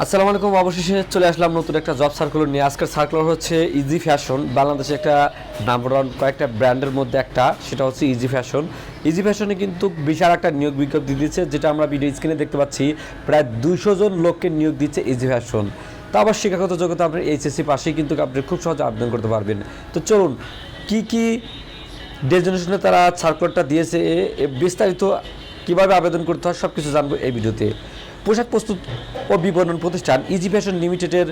আসসালামু আলাইকুম। অবশেষে চলে আসলাম নতুন একটা জব সার্কুলার নিয়ে। আজকের সার্কুলার হচ্ছে ইজি ফ্যাশন বাংলাদেশে একটা নাম্বার ওয়ান কয়েকটা ব্র্যান্ডের মধ্যে একটা, সেটা হচ্ছে ইজি ফ্যাশন ইজি ফ্যাশনে কিন্তু বিশাল একটা নিয়োগ বিজ্ঞপ্তি দিচ্ছে, যেটা আমরা ভিডিও স্ক্রিনে দেখতে পাচ্ছি, প্রায় দুশো জন লোককে নিয়োগ দিচ্ছে ইজি ফ্যাশন তো আবার শিক্ষাগত যোগ্যতা আপনি এইচএসসি পাশেই কিন্তু আপনি খুব সহজে আবেদন করতে পারবেন। তো চলুন, কি কি ডেজিনেশনে তারা সার্কুলারটা দিয়েছে বিস্তারিত কীভাবে আবেদন করতে হয় সব কিছু জানব এই ভিডিওতে। পোশাক প্রস্তুত ও বিপণন প্রতিষ্ঠান ইজি ফ্যাশন লিমিটেডের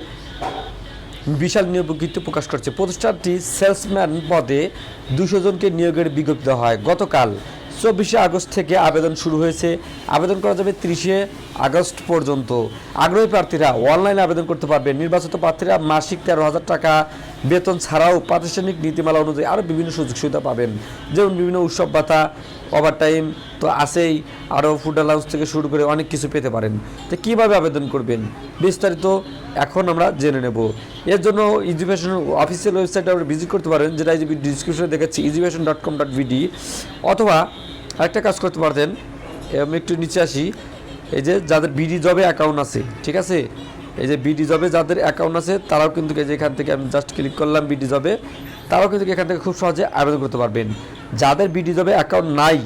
বিশাল নিয়োগ বিজ্ঞপ্তি প্রকাশ করছে। প্রতিষ্ঠানটি সেলসম্যান পদে দুশো জনকে নিয়োগের বিজ্ঞপ্তি দেওয়া হয়। গতকাল চব্বিশে আগস্ট থেকে আবেদন শুরু হয়েছে। আবেদন করা যাবে তিরিশে আগস্ট পর্যন্ত। আগ্রহী প্রার্থীরা অনলাইনে আবেদন করতে পারবেন নির্বাচিত প্রার্থীরা মাসিক তেরো হাজার টাকা বেতন ছাড়াও প্রাতিষ্ঠানিক নীতিমালা অনুযায়ী আরও বিভিন্ন সুযোগ সুবিধা পাবেন। যেমন বিভিন্ন উৎসব ভাতা ওভারটাইম তো আছেই। আরও ফুড অ্যালাউন্স থেকে শুরু করে অনেক কিছু পেতে পারেন। তো কীভাবে আবেদন করবেন? বিস্তারিত এখন আমরা জেনে নেব। এর জন্য ইজিভেশন অফিসিয়াল ওয়েবসাইটে আপনি ভিজিট করতে পারেন, যেটা এই ডিসক্রিপশনে দেখাচ্ছি ইজিভেশন ডট কম ডট ভিডি অথবা আরেকটা কাজ করতে পারতেন, আমি একটু নিচে আসি। এই যে যাদের বিডি জবে অ্যাকাউন্ট আছে, ঠিক আছে? এই যে বিডি জবে যাদের অ্যাকাউন্ট আছে, তারাও কিন্তু এই যে এখান থেকে আমি জাস্ট ক্লিক করলাম বিডি জবে তারাও কিন্তু এখান থেকে খুব সহজে আবেদন করতে পারবেন। যাদের বিডি জবে অ্যাকাউন্ট নাই,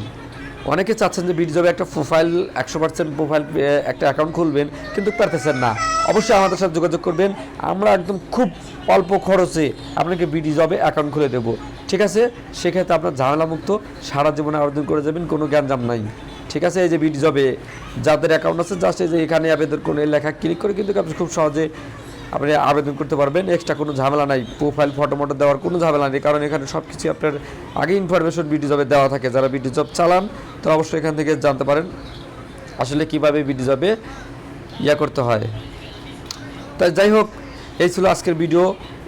অনেকে চাচ্ছেন যে বিডি জবে একটা প্রোফাইল একশো পার্সেন্ট প্রোফাইল একটা অ্যাকাউন্ট খুলবেন, কিন্তু পারতেছেন না। অবশ্যই আমাদের সাথে যোগাযোগ করবেন। আমরা একদম খুব অল্প খরচে আপনাকে বিডি জবে অ্যাকাউন্ট খুলে দেবো। ঠিক আছে? সেক্ষেত্রে আপনার ঝামেলামুক্ত, সারা জীবনে আবেদন করে যাবেন, কোনো জ্ঞানজাম নাই। ঠিক আছে, এই যে বিডি জবে যাদের অ্যাকাউন্ট আছে জাস্ট এই যে এখানে আবেদন করে লেখা ক্লিক করে কিন্তু আপনি খুব সহজে আপনি আবেদন করতে পারবেন। এক্সট্রা কোনো ঝামেলা নাই প্রোফাইল ফটো মটো দেওয়ার কোনো ঝামেলা নেই, কারণ এখানে সব কিছু আপনার আগে ইনফরমেশন বিডি জবে দেওয়া থাকে। যারা বিডি জব চালান, তো অবশ্যই এখান থেকে জানতে পারেন আসলে কীভাবে বিডি জবে ইয়া করতে হয়। তাই যাই হোক, এই ছিল আজকের ভিডিও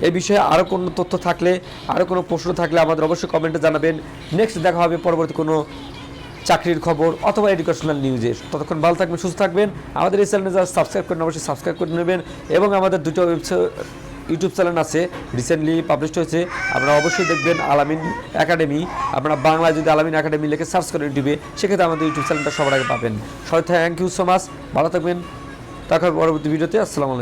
এই বিষয়ে আরও কোনো তথ্য থাকলে আরও কোনো প্রশ্ন থাকলে আমাদের অবশ্যই কমেন্টে জানাবেন। নেক্সট দেখা হবে, পরবর্তী কোনো চাকরির খবর অথবা এডুকেশনাল নিউজে ততক্ষণ ভালো থাকবেন, সুস্থ থাকবেন। আমাদের এই চ্যানেলে যারা সাবস্ক্রাইব করেন অবশ্যই সাবস্ক্রাইব করে নেবেন এবং আমাদের দুটো ওয়েবসাইট ইউটিউব চ্যানেল আছে রিসেন্টলি পাবলিশড হয়েছে। আপনারা অবশ্যই দেখবেন আলামিন একাডেমি আপনারা বাংলায় যদি আলামিন একাডেমি লিখে সার্চ করেন ইউটিউবে সেক্ষেত্রে আমাদের ইউটিউব চ্যানেলটা সবার আগে পাবেন। সবাই থ্যাংক ইউ সো মাচ ভালো থাকবেন। তারপর পরবর্তী ভিডিওতে আসসালামু